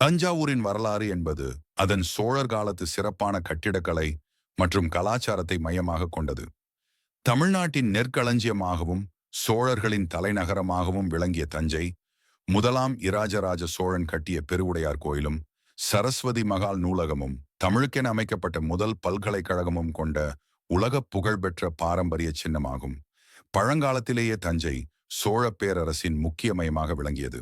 தஞ்சாவூரின் வரலாறு என்பது அதன் சோழர் காலத்து சிறப்பான கட்டிடக்கலை மற்றும் கலாச்சாரத்தை மையமாக கொண்டது. தமிழ்நாட்டின் நெற்களஞ்சியமாகவும் சோழர்களின் தலைநகரமாகவும் விளங்கிய தஞ்சை முதலாம் இராஜராஜ சோழன் கட்டிய பெருவுடையார் கோயிலும் சரஸ்வதி மகால் நூலகமும் தமிழுக்கென அமைக்கப்பட்ட முதல் பல்கலைக்கழகமும் கொண்ட உலகப் புகழ்பெற்ற பாரம்பரிய சின்னமாகும். பழங்காலத்திலேயே தஞ்சை சோழ பேரரசின் முக்கிய மையமாக விளங்கியது.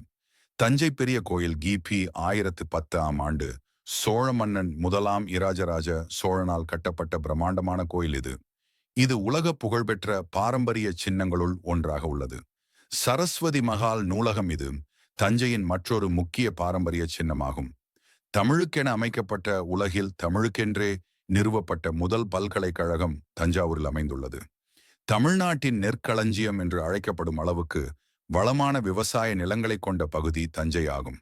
தஞ்சை பெரிய கோயில் கிபி ஆயிரத்து பத்தாம் ஆண்டு சோழ மன்னன் முதலாம் இராஜராஜ சோழனால் கட்டப்பட்ட பிரம்மாண்டமான கோயில் இது. இது உலக புகழ்பெற்ற பாரம்பரிய சின்னங்களுள் ஒன்றாக உள்ளது. சரஸ்வதி மகால் நூலகம் இது தஞ்சையின் மற்றொரு முக்கிய பாரம்பரிய சின்னமாகும். தமிழுக்கென அமைக்கப்பட்ட உலகில் தமிழுக்கென்றே நிறுவப்பட்ட முதல் பல்கலைக்கழகம் தஞ்சாவூரில் அமைந்துள்ளது. தமிழ்நாட்டின் நெற்களஞ்சியம் என்று அழைக்கப்படும் அளவுக்கு வளமான விவசாய நிலங்களை கொண்ட பகுதி தஞ்சை ஆகும்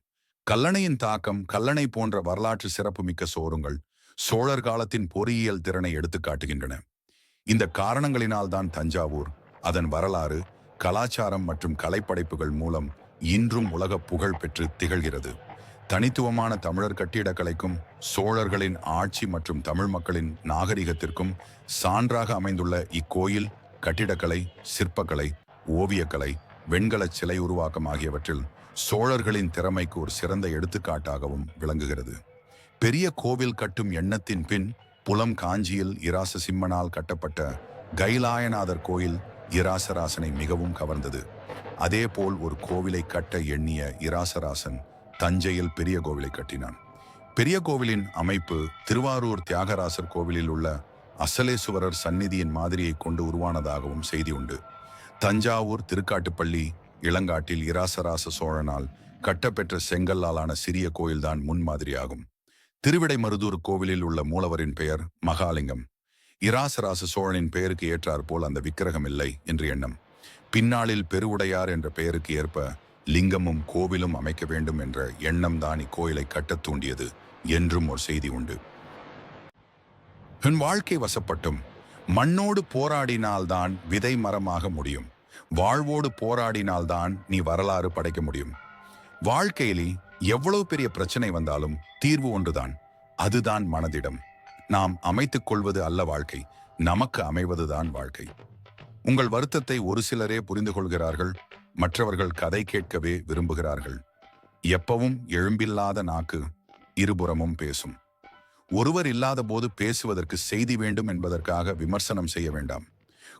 கல்லணையின் தாக்கம் கல்லணை போன்ற வரலாற்று சிறப்புமிக்க சோறுங்கள் சோழர் காலத்தின் பொறியியல் திறனை எடுத்து காட்டுகின்றன. இந்த காரணங்களினால்தான் தஞ்சாவூர் அதன் வரலாறு கலாச்சாரம் மற்றும் கலைப்படைப்புகள் மூலம் இன்றும் உலக புகழ் பெற்று திகழ்கிறது. தனித்துவமான தமிழர் கட்டிடக்கலைக்கும் சோழர்களின் ஆட்சி மற்றும் தமிழ் மக்களின் நாகரிகத்திற்கும் சான்றாக அமைந்துள்ள இக்கோயில் கட்டிடக்கலை சிற்பக்கலை ஓவியக்கலை வெண்கல சிலை உருவாக்கம் ஆகியவற்றில் சோழர்களின் திறமைக்கு ஒரு சிறந்த எடுத்துக்காட்டாகவும் விளங்குகிறது. பெரிய கோவில் கட்டும் எண்ணத்தின் பின் புலம் காஞ்சியில் இராச சிம்மனால் கட்டப்பட்ட கைலாயநாதர் கோயில் இராசராசனை மிகவும் கவர்ந்தது. அதேபோல் ஒரு கோவிலை கட்ட எண்ணிய இராசராசன் தஞ்சையில் பெரிய கோவிலை கட்டினான். பெரிய கோவிலின் அமைப்பு திருவாரூர் தியாகராசர் கோவிலில் உள்ள அசலேசுவரர் சந்நிதியின் மாதிரியை கொண்டு உருவானதாகவும் செய்தி உண்டு. தஞ்சாவூர் திருக்காட்டுப்பள்ளி இளங்காட்டில் இராசராச சோழனால் கட்டப்பெற்ற செங்கல்லாலான சிறிய கோயில்தான் முன்மாதிரியாகும். திருவிடைமருதூர் கோவிலில் உள்ள மூலவரின் பெயர் மகாலிங்கம். இராசராச சோழனின் பெயருக்கு ஏற்றார் போல் அந்த விக்கிரகம் இல்லை என்று எண்ணம். பின்னாளில் பெருவுடையார் என்ற பெயருக்கு ஏற்ப லிங்கமும் கோவிலும் அமைக்க வேண்டும் என்ற எண்ணம்தான் இக்கோயிலை கட்டத் தூண்டியது என்றும் ஒரு செய்தி உண்டு. என் வாழ்க்கை வசப்பட்டும். மண்ணோடு போராடினால்தான் விதை மரமாக முடியும். வாழ்வோடு போராடினால்தான் நீ வரலாறு படைக்க முடியும். வாழ்க்கையிலே எவ்வளவு பெரிய பிரச்சனை வந்தாலும் தீர்வு ஒன்றுதான். அதுதான் மனதிடம். நாம் அமைத்துக் கொள்வது அல்ல வாழ்க்கை. நமக்கு அமைவதுதான் வாழ்க்கை. உங்கள் வருத்தத்தை ஒரு சிலரே புரிந்து கொள்கிறார்கள். மற்றவர்கள் கதை கேட்கவே விரும்புகிறார்கள். எப்பவும் எழும்பில்லாத நாக்கு இருபுறமும் பேசும். ஒருவர் இல்லாத போது பேசுவதற்கு செய்தி வேண்டும் என்பதற்காக விமர்சனம் செய்ய வேண்டாம்.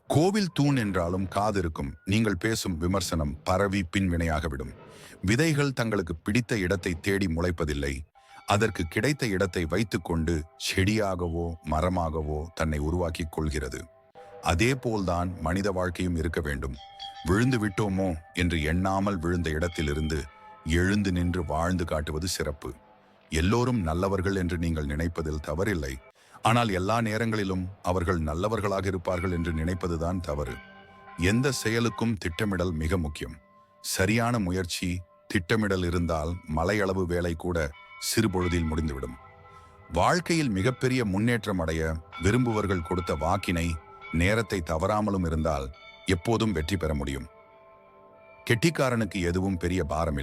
கோவில் தூண் என்றாலும் காது இருக்கும். நீங்கள் பேசும் விமர்சனம் பரவி பின்வினையாகவிடும் விதைகள் தங்களுக்கு பிடித்த இடத்தை தேடி முளைப்பதில்லை. அதற்கு கிடைத்த இடத்தை வைத்துக்கொண்டு செடியாகவோ மரமாகவோ தன்னை உருவாக்கிக் கொள்கிறது. அதே போல்தான் மனித வாழ்க்கையும் இருக்க வேண்டும். விழுந்து விட்டோமோ என்று எண்ணாமல் விழுந்த இடத்திலிருந்து எழுந்து நின்று வாழ்ந்து காட்டுவது சிறப்பு. எல்லோரும் நல்லவர்கள் என்று நீங்கள் நினைப்பதில் தவறில்லை. ஆனால் எல்லா நேரங்களிலும் அவர்கள் நல்லவர்களாக இருப்பார்கள் என்று நினைப்பதுதான் தவறு. எந்த செயலுக்கும் திட்டமிடல் மிக முக்கியம். சரியான முயற்சி திட்டமிடல் இருந்தால் மலையளவு வேலை கூட சிறுபொழுதில் முடிந்துவிடும். வாழ்க்கையில் மிகப்பெரிய முன்னேற்றம் அடைய விரும்புவர்கள் கொடுத்த வாக்கினை நேரத்தை தவறாமலும் இருந்தால் எப்போதும் வெற்றி பெற முடியும். கெட்டிக்காரனுக்கு எதுவும் பெரிய பாரமில்லை.